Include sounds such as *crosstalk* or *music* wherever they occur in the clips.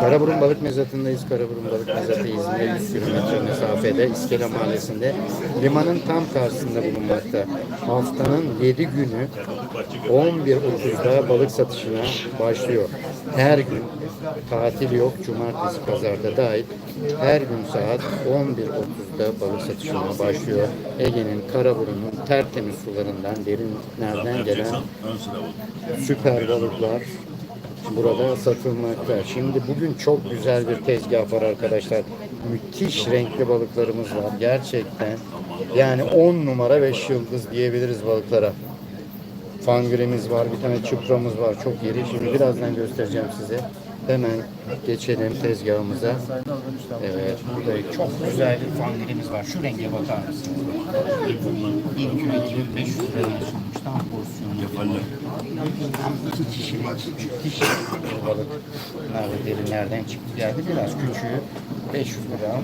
Karaburun Balık Mezatı'ndayız. Karaburun Balık Mezatı İzmir'e 100 kilometre mesafede İskele Mahallesi'nde limanın tam karşısında bulunmakta. Haftanın 7 günü 11.30'da balık satışına başlıyor. Her gün tatil yok. Cumartesi, pazarda dahil her gün saat 11.30'da balık satışına başlıyor. Ege'nin, Karaburun'un tertemiz sularından, derinlerden gelen süper balıklar burada satılmakta. Şimdi bugün çok güzel bir tezgah var arkadaşlar. Müthiş renkli balıklarımız var. Gerçekten yani 10 numara 5 yıldız diyebiliriz balıklara. Fangirimiz var, bir tane çıpramız var. Çok iri. Şimdi birazdan göstereceğim size. Hemen geçelim tezgahımıza. Evet, burada çok güzel bir fangirimiz var. Şu renge bakar mısınız? 1 kilo 2500 liraya sunmuş. Tam. Tam iki kişilik müthiş bir balık. Derinlerden çıktı geldi. Biraz küçüğü 500 gram.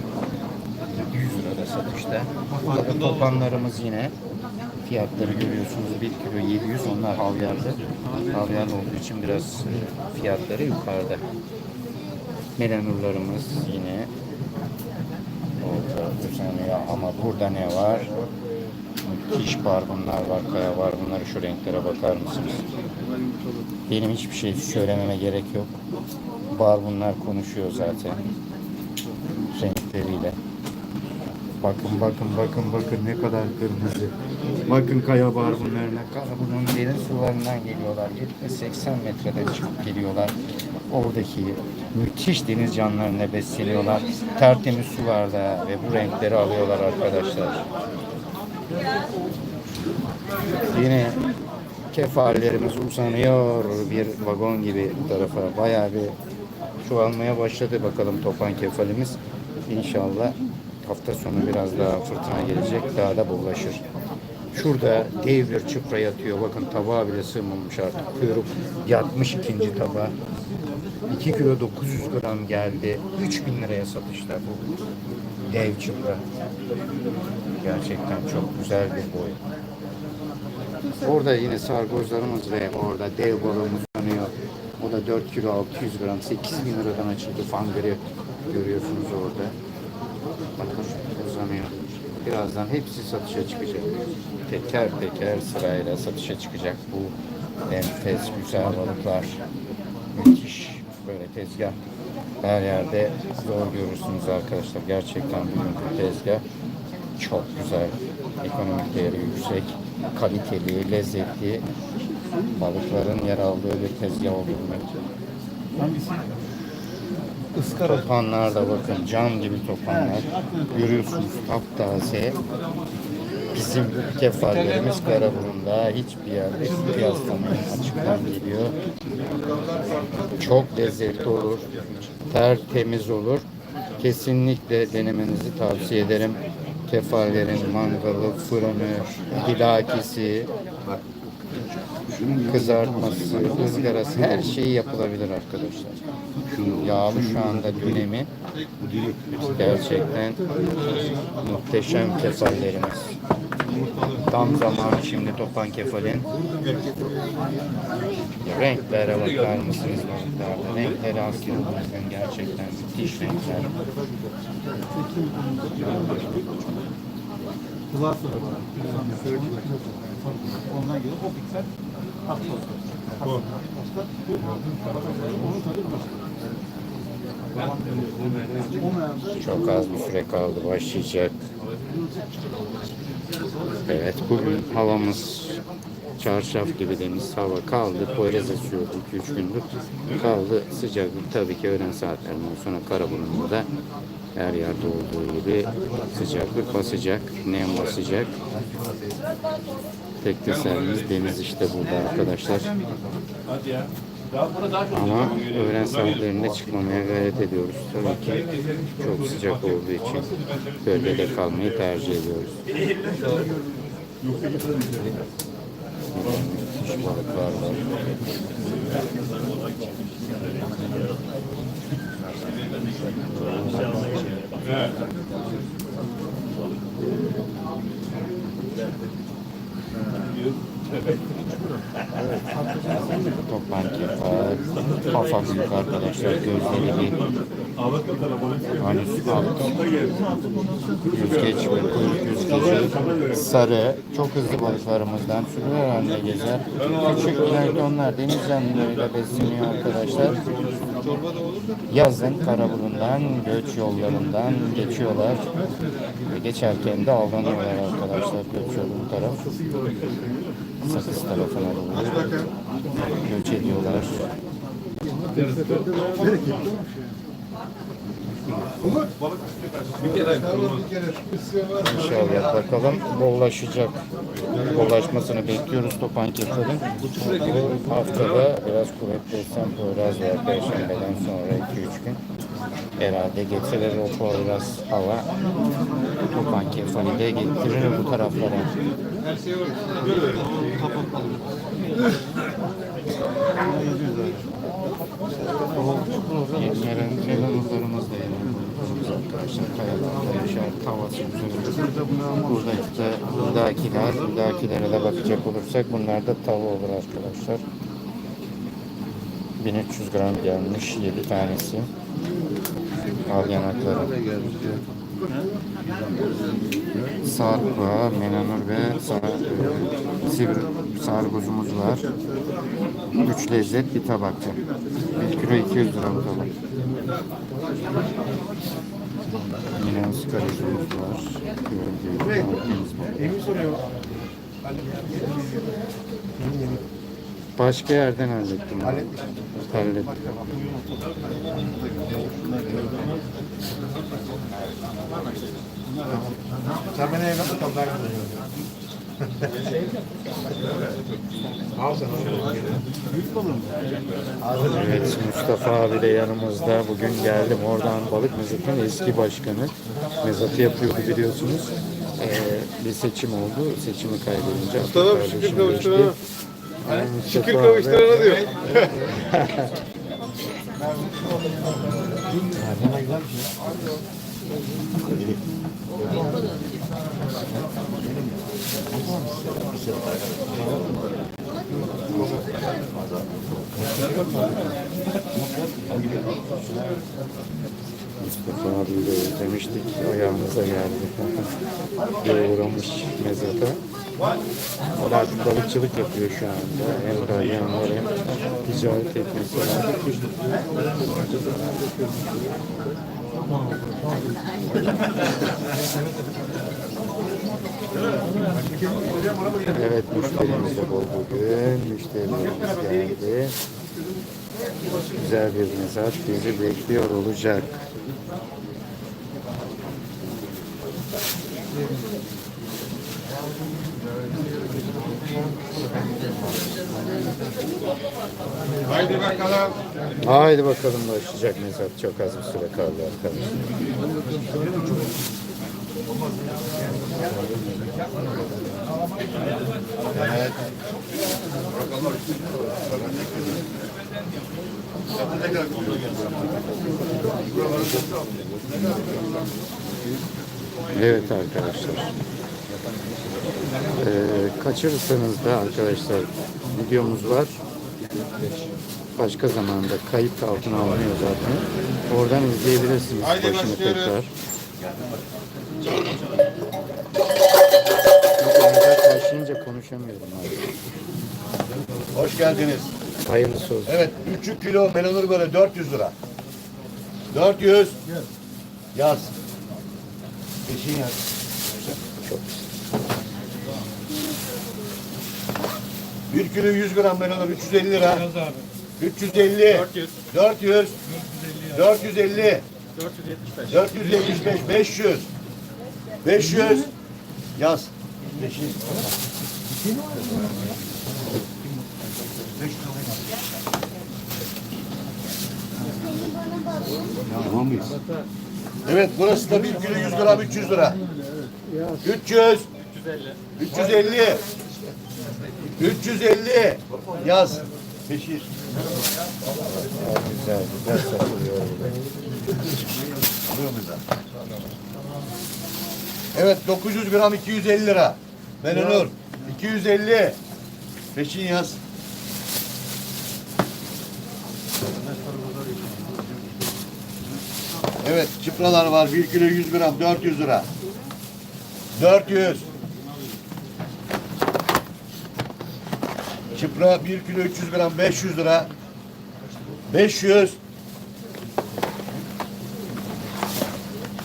100 lirada satışta. Burada topanlarımız yine fiyatları görüyorsunuz. 1 kilo 700 onlar havyarlı. Havyarlı olduğu için biraz e, fiyatları yukarıda. Melanurlarımız yine orada ama burada ne var? Müthiş barbunlar var, kaya var. Bunları şu renklere bakar mısınız? Benim hiçbir şey söylememe gerek yok. Barbunlar konuşuyor zaten. Renkleriyle. Bakın bakın bakın bakın ne kadar kırmızı. Bakın kaya var bunlarına. Bunun derin sularından geliyorlar. 70-80 metreden çıkıp geliyorlar. Oradaki müthiş deniz canlılarına besleniyorlar. Tertemiz sularda ve bu renkleri alıyorlar arkadaşlar. Yine kefallerimiz uzanıyor bir vagon gibi bu tarafa. Bayağı bir çoğalmaya başladı bakalım topan kefalimiz. İnşallah hafta sonu biraz daha fırtına gelecek. Daha da bollaşır. Şurada dev bir çıpra yatıyor. Bakın tabağa bile sığmamış artık. Kuyruk yatmış ikinci tabağa. 2 kilo 900 gram geldi. 3000 liraya satışta bu dev çıpra. Gerçekten çok güzel bir boy. Orada yine sargozlarımız ve orada dev balığımız yanıyor. O da 4 kilo 600 gram 8 bin liradan açıldı fangırı görüyorsunuz orada. Bakın uzanıyor. Birazdan hepsi satışa çıkacak. Teker teker sırayla satışa çıkacak bu enfes güzel balıklar. Müthiş böyle tezgah. Her yerde zor görürsünüz arkadaşlar. Gerçekten bugünkü tezgah çok güzel. Ekonomik değeri yüksek, kaliteli, lezzetli balıkların yer aldığı bir tezgah olduğunu. Topanlar da bakın cam gibi topanlar. Görüyorsunuz taptaze. Bizim kefallerimiz Karaburun'da hiçbir yerde kıyaslamayın açıktan geliyor. Çok lezzetli olur. Tertemiz olur. Kesinlikle denemenizi tavsiye ederim. Kefallerin mangalı, fırını, hilakisi, kızartması, ızgarası her şeyi yapılabilir arkadaşlar. Yağlı şu anda dönemi gerçekten muhteşem kefallerimiz. Tam zamanı şimdi topan kefalin. Renklere bakar mısınız balıklarda? Renkleri aslında bugün gerçekten müthiş renkler. Ondan gelir o piksel hafta Çok az bir süre kaldı başlayacak. Evet bugün havamız çarşaf gibi deniz hava kaldı. Poyraz esiyordu 2-3 gündür. Kaldı sıcaklık tabii ki öğlen saatlerinden sonra Karaburun'da da her yerde olduğu gibi sıcaklık basacak, nem basacak. Tek tesellimiz deniz işte burada arkadaşlar. Ama öğlen saatlerinde çıkmamaya gayret ediyoruz. Tabii ki çok sıcak olduğu için bölgede kalmayı tercih ediyoruz. Müthiş balıklar var. Topan kefal, Kafa büyük arkadaşlar. Gözleri bir hani alt yüzgeç ve kuyruk yüzgeci sarı çok hızlı balıklarımızdan sürüler haline gezer. Küçük planktonlar deniz canlılarıyla besleniyor arkadaşlar. Yazın Karaburun'dan, göç yollarından geçiyorlar. Ve geçerken de avlanıyorlar arkadaşlar göç yolu bu taraf. Sakız tarafına doğru göç ediyorlar. İnşallah bakalım bollaşacak. Bollaşmasını bekliyoruz topan kefalin. Bu haftada biraz kuvvetli Poyraz var Perşembeden sonra 2-3 gün. Herhalde getirir o Poyraz hava topan kefali de getirir bu taraflara. Yarın melanurlarımız da yanımız arkadaşlar. Kayalarda yaşar, tavası. Buradaki de buğdakiler, buğdakilere de bakacak olursak bunlar da tava olur arkadaşlar. 1300 gram gelmiş 7 tanesi. Al yanakları. Sarpa, menanur ve sar, sivri sargozumuz var. Üç lezzet bir tabakta. 1 kilo 200 lira bu tabak. Yine ıskaracımız var. Gördüğünüz balık. Emin soruyor. Başka yerden hallettim. Hallettim. Sen beni Al sen onu. Büyük balım. Evet Mustafa abi de yanımızda. Bugün geldim. Oradan Balık Mezat'ın eski başkanı. Mezat'ı yapıyordu biliyorsunuz. Ee, bir seçim oldu. Seçimi kaybedince Mustafa abi kardeşim şükür kavuşturana. Şükür kavuşturana diyor. *laughs* Mustafa abi de özlemiştik. Ayağımıza geldi. *laughs* Bir uğramış mezata. O da artık balıkçılık yapıyor şu anda. Hem dalyan var hem ticaret etmesi var. Evet müşterimiz de bol bugün. Müşterilerimiz geldi. Güzel bir mezat bizi bekliyor olacak. Haydi bakalım. Haydi bakalım başlayacak mezat. Çok az bir süre kaldı arkadaşlar. Evet arkadaşlar. Ee, kaçırırsanız da arkadaşlar videomuz var. Başka zamanda kayıt altına alınıyor zaten. Oradan izleyebilirsiniz başını tekrar. Çünkü başlayınca konuşamıyorum abi. Hoş geldiniz. Hayırlısı olsun. Evet 3 kilo melanur böyle 400 lira. 400. Yaz. Peşin yaz. Çok 1 kilo 100 gram melanur 350 lira. 350. 400. 400. 450. 475. 500. 500. Yaz. Peşin. Tamam mıyız? Evet burası da 1 kilo 100 gram 300 lira. 300. 350. 350. Yaz. Peşir. Güzel güzel satılıyor burada. Evet 900 gram 250 lira. Menenur. 250. Peşin yaz. Evet çıpralar var 1 kilo 100 gram 400 lira. 400. Çıpra 1 kilo 300 gram 500 lira. 500.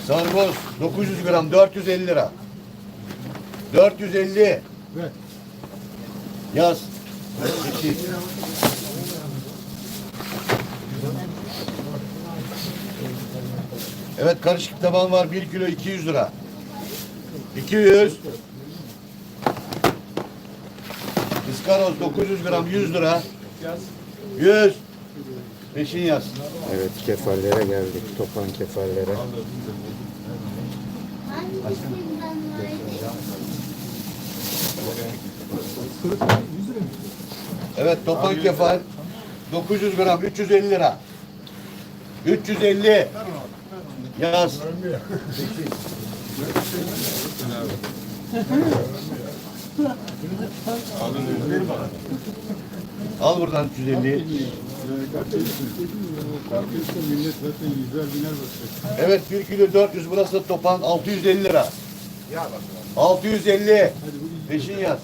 Sargoz 900 gram 450 lira. 450. Evet. Yaz. İki. Evet karışık taban var 1 kilo 200 lira. 200. Iskaroz 900 gram 100 lira. 100. Peşin yaz. Evet kefallere geldik. Topan kefallere. Evet topan kefal 900 gram 350 lira. 350. Yaz. Al buradan 150. Evet 1 kilo 400 burası toplam 650 lira. 650. Peşin yaz.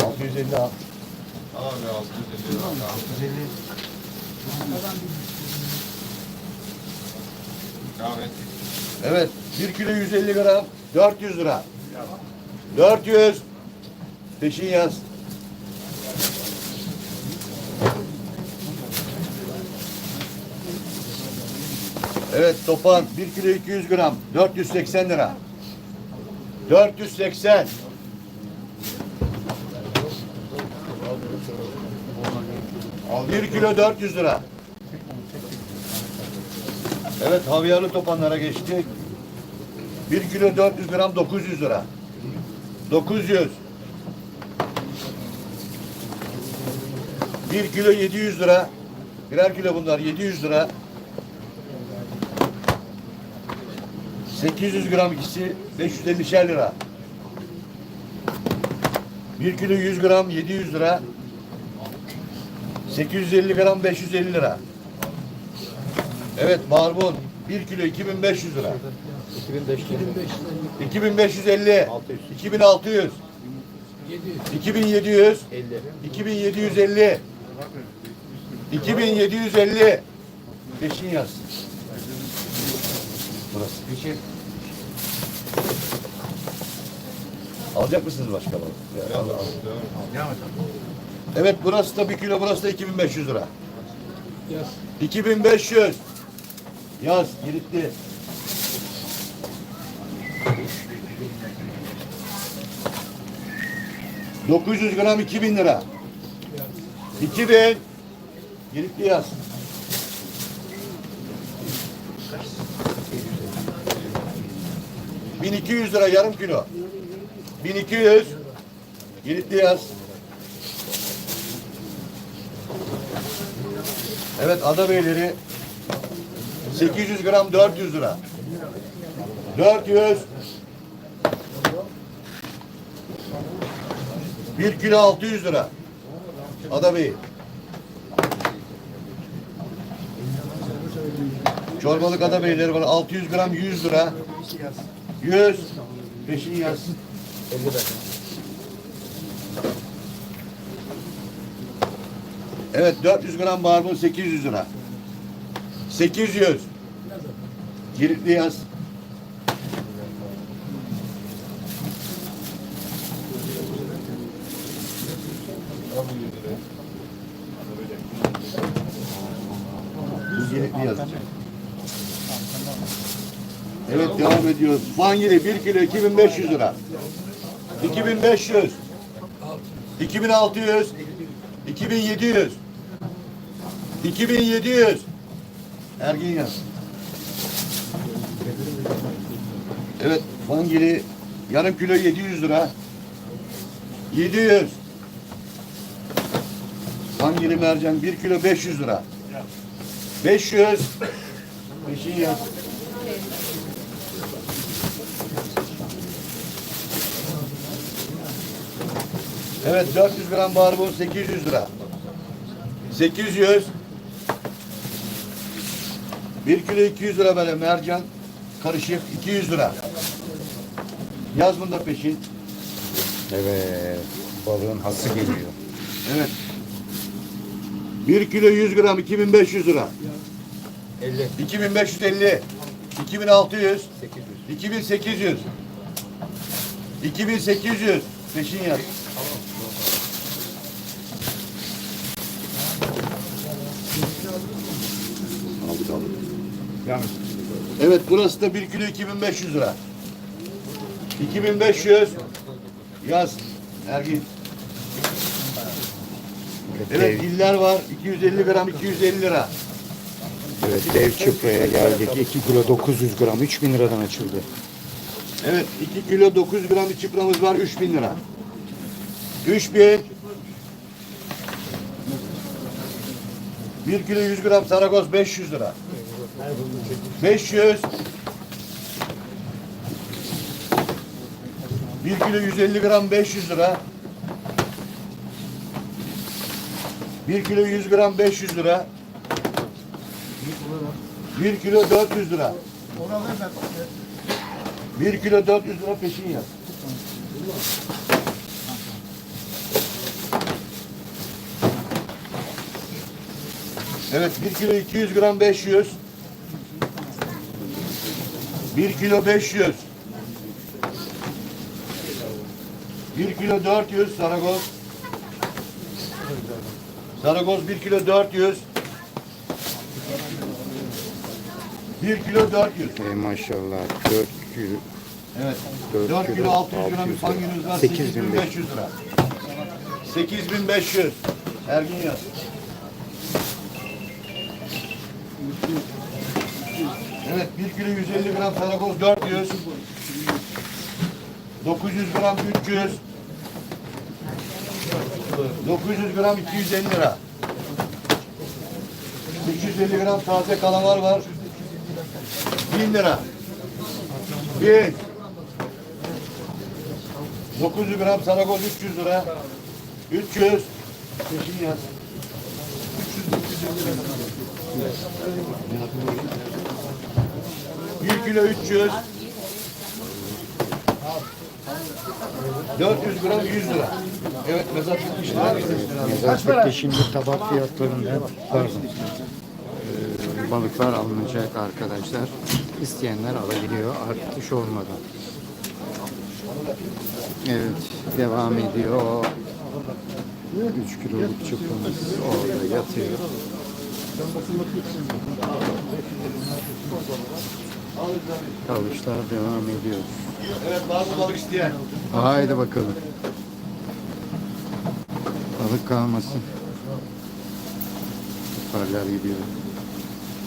650 al. Abi 650 650. Evet 1 kilo 150 gram 400 lira. 400. Peşin yaz. Evet topan 1 kilo 200 gram 480 lira. 480. 1 kilo 400 lira. Evet havyarlı topanlara geçtik. 1 kilo 400 gram 900 lira. 900. 1 kilo 700 lira. Birer kilo bunlar 700 lira. 800 gram ikisi 550 lira. 1 kilo 100 gram 700 lira. 850 gram 550 lira. Evet barbun 1 kilo 2500 lira. 2550 2600 2700 2750 2750 Peşin yaz. Burası. Peşin. Alacak mısınız başka? Ya, al, al. Devam et. Evet burası da bir kilo burası da 2500 lira. 2500. Yaz giritli. ...900 gram 2000 lira. 2000. Giritli yaz. ...1200 lira yarım kilo. 1200. Giritli yaz. Evet ada beyleri 800 gram 400 lira. 400 1 kilo 600 lira. Ada bey. Çorbalık ada beyleri var 600 gram 100 lira. 100 peşin yaz. Evet 400 gram barbun 800 lira. 800. Giritli yaz. Bu giritli yaz. Evet devam ediyoruz. Fangili 1 kilo 2500 lira. 2500. 2600. 2700. 2700. Ergin yaz. Evet, fangili yarım kilo 700 lira. 700. Fangili mercan 1 kilo 500 lira. 500. Peşin yaz. Evet 400 gram barbun 800 lira. 800 1 kilo 200 lira böyle mercan karışık 200 lira. Yaz bunda peşin. Evet. Balığın hası geliyor. Evet. 1 kilo 100 gram 2500 lira. 50. 2550. 2600. 2800. 2800. Peşin yaz. Aldık aldık. Yanlış. Evet burası da 1 kilo 2500 lira. 2500 yaz Ergin. Evet diller var 250 gram 250 lira. Evet dev çıpraya geldik. 2 kilo 900 gram 3000 liradan açıldı. Evet 2 kilo 900 gram bir çıpramız var 3000 lira. 3000 1 kilo 100 gram saragoz 500 lira. 500 1 kilo 150 gram 500 lira. 1 kilo 100 gram 500 lira. 1 kilo 400 lira. 1 kilo 400 lira peşin yaz. Evet 1 kilo 200 gram 500. 1 kilo 500. 1 kilo 400 Saragoz. Saragoz 1 kilo 400. 1 kilo 400. Ey maşallah 4 kilo. Evet. 4 4 kilo 600 gram bir 600 pangimiz var. 8500 8500 lira. 8500. Ergin yaz. Evet 1 kilo 150 gram saragoz 400. 900 gram 300. 900 gram 250 lira. 350 gram taze kalamar var. 1000 lira. 1000. 900 gram saragoz 300 lira. 300. Peşin yaz. 1 kilo 300. 400 gram 100 lira. Evet 70 lira. Mezatlıkta şimdi tabak fiyatlarında pardon. Ee, balıklar alınacak arkadaşlar. İsteyenler alabiliyor artış olmadan. Evet devam ediyor. 3 kiloluk çuprumuz orada yatıyor. Kavuşlar devam ediyor. Evet mı balık isteyen? Haydi bakalım. Balık kalmasın. Toparlar gidiyor.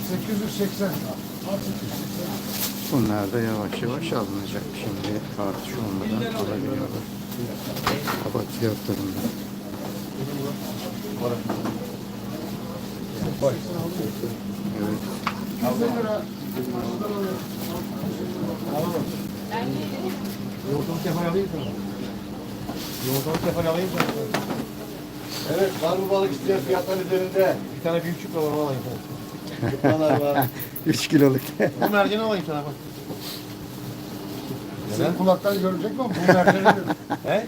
880. Bunlar da yavaş yavaş alınacak. Şimdi artış olmadan alabiliyorlar. Kabak fiyatlarında. Evet. Yoğurtunu kefal alayım sana. Yoğurtunu kefal alayım sana. Evet var mı balık isteyen fiyatlar üzerinde? Bir tane büyük çupra var alayım sana. Yıpralar var. *laughs* 3 kiloluk. Bu mercanı alayım sana bak. Senin kulaktan görecek mi? Bu mercanı. *laughs* He?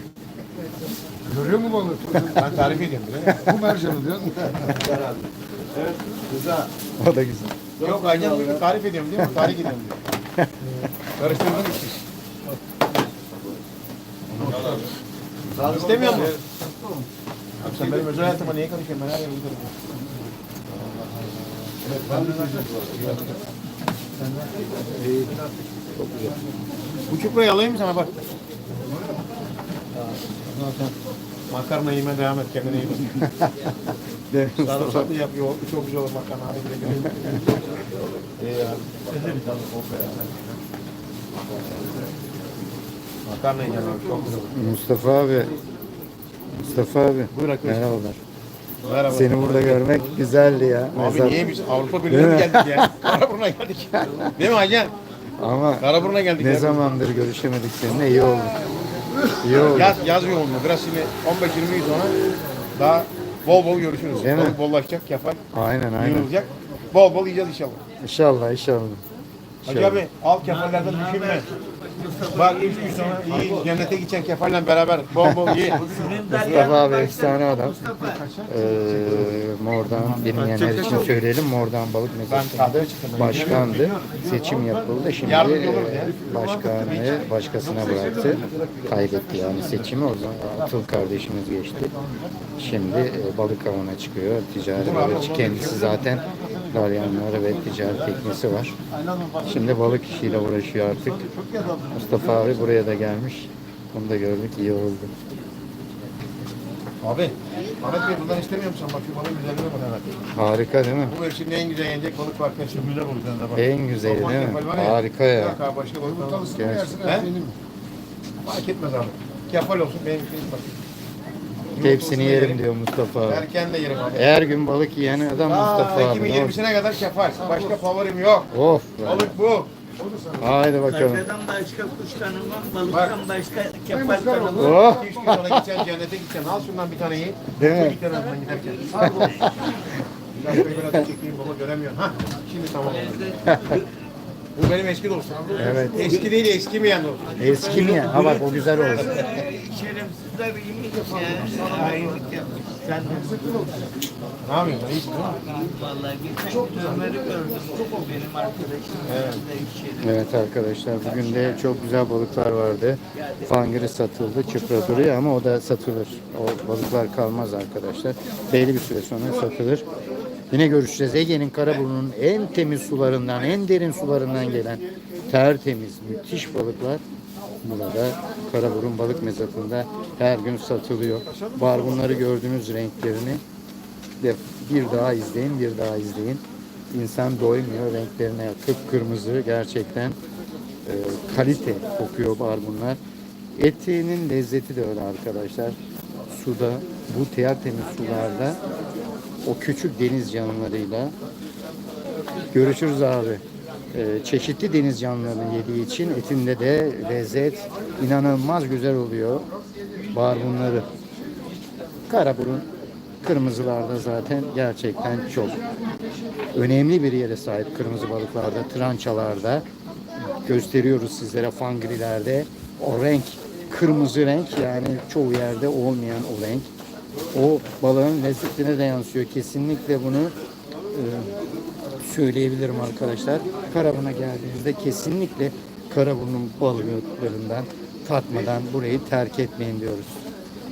Görüyor mu balığı? Ben tarif ediyorum bile. Bu mercanı diyor. *laughs* Evet güzel. o da güzel. Yok Aycan diyor, tarif ediyorum diyor. *laughs* Tarif ediyorum diyor. Karıştırdım işte. Sağ İstemiyor musun? Abi sen benim özel hayatıma niye karışıyorsun? Ben her yere giderim. Bu çuprayı alayım mı sana bak. Sonra Makarna yemeye devam et kendine iyi bak. *laughs* Sarımsaklı yap çok güzel olur makarna güle. *laughs* İyi ya. Makarna yiyeceğim abi çok güzel olur. Mustafa abi. Mustafa abi. Buyur arkadaş. Merhabalar. Merhaba. Seni burada görmek güzeldi ya. Abi Mezar- niye biz Avrupa Birliği'ne geldik ya? *laughs* Karaburun'a geldik. Değil mi Hacı? Ama Karaburun'a geldik. ne ya. zamandır görüşemedik seninle iyi oldu. İyi oldu. Yaz, yaz yoğunluğu. Biraz şimdi 15-20 gün sonra daha bol bol görüşürüz. Değil mi? Balık bollaşacak, yapar, Aynen aynen. yığılacak. Bol bol yiyeceğiz inşallah. İnşallah inşallah. Hacı abi al kefallerden düşünme. Bak üç gün sonra iyi cennete gideceksin kefalle beraber. Bol bol *laughs* ye. Mustafa abi efsane adam. Ee, Mordan bilmeyenler için söyleyelim. Mordan Balık Mezatlı'nda başkandı. Seçim yapıldı. Şimdi e, başkanlığı başkasına bıraktı. Kaybetti yani seçimi. O zaman Atıl kardeşimiz geçti. Şimdi e, balık avına çıkıyor. Ticari balıkçı. Kendisi zaten dalyanları ve ticari teknesi var. Şimdi balık işiyle uğraşıyor artık. Mustafa abi buraya da gelmiş. Onu da gördük. iyi oldu. Abi. Ahmet Bey bundan istemiyor musun? Bak şu balığın güzelliğine bak hemen. Harika değil mi? Bu mevsimde en güzel yenecek balık var. Kaçın güzel balık da bak. En güzeli değil mi? Harika ya. Yok abi başka balık. Gerçekten. He? Fark etmez abi. Kefal olsun benim için bak. Hepsini yerim diyor Mustafa abi. Erken de yerim abi. Her gün balık yiyen adam Mustafa Aa, abi. Ekim'in Of, 20'sine kadar kefal. Başka favorim yok. Of. be. Balık bu. Haydi bakalım. Kargadan başka kuş tanımam, balıktan başka kefal tanımam. Oh. Gün sonra gideceksin cennete gideceksin. Al şundan bir tane ye. Değil mi? Bir tane alman giderken. Al bu. Biraz böyle biraz *laughs* çekeyim baba göremiyorsun. Ha, şimdi tamam oldu. *laughs* Bu benim eski dostum. Evet. Eski değil eskimeyen dostum. Eski mi ya? Ha bak o güzel oldu. *laughs* Şerefsizler iyilik ya. Hainlik yapmış. Sen Ne yapıyorsun? Değil mi? vallahi geçen gün Ömer'i gördüm. Benim arkadaşım. Evet. Evet arkadaşlar bugün de çok güzel balıklar vardı. Fangiri satıldı, çıpra duruyor ama o da satılır. O balıklar kalmaz arkadaşlar. Belli bir süre sonra satılır. Yine görüşeceğiz. Ege'nin Karaburun'un en temiz sularından, en derin sularından gelen tertemiz, müthiş balıklar burada Karaburun Balık Mezatı'nda her gün satılıyor. Var bunları gördüğünüz renklerini de bir daha izleyin, bir daha izleyin. İnsan doymuyor renklerine. Kıpkırmızı gerçekten e, kalite kokuyor var bunlar. Etinin lezzeti de öyle arkadaşlar. Suda, bu tertemiz sularda o küçük deniz canlılarıyla görüşürüz abi. E, çeşitli deniz canlılarını yediği için etinde de lezzet inanılmaz güzel oluyor. Var bunları. Karaburun kırmızılarda zaten gerçekten çok önemli bir yere sahip kırmızı balıklarda, trançalarda gösteriyoruz sizlere fangrilerde. O renk, kırmızı renk yani çoğu yerde olmayan o renk. O balığın lezzetine de yansıyor. Kesinlikle bunu e, söyleyebilirim arkadaşlar. Karabun'a geldiğinizde kesinlikle Karaburun'un balıklarından tatmadan burayı terk etmeyin diyoruz.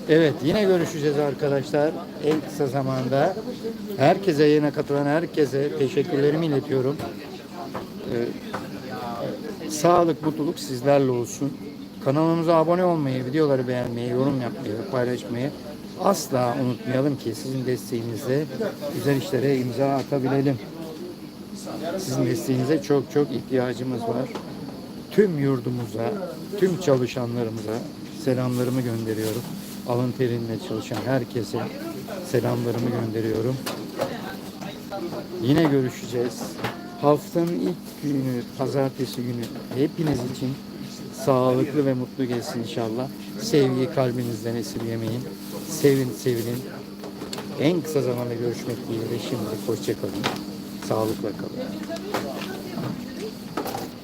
Evet yine görüşeceğiz arkadaşlar. En kısa zamanda herkese yayına katılan herkese teşekkürlerimi iletiyorum. Ee, sağlık, mutluluk sizlerle olsun. Kanalımıza abone olmayı, videoları beğenmeyi, yorum yapmayı, paylaşmayı asla unutmayalım ki sizin desteğinizle güzel işlere imza atabilelim. Sizin desteğinize çok çok ihtiyacımız var. Tüm yurdumuza, tüm çalışanlarımıza selamlarımı gönderiyorum. Alın terinle çalışan herkese selamlarımı gönderiyorum. Yine görüşeceğiz. Haftanın ilk günü, pazartesi günü hepiniz için sağlıklı ve mutlu geçsin inşallah. Sevgiyi kalbinizden esirgemeyin. Sevin, sevinin. En kısa zamanda görüşmek dileğiyle şimdilik hoşçakalın. Sağlıkla kalın.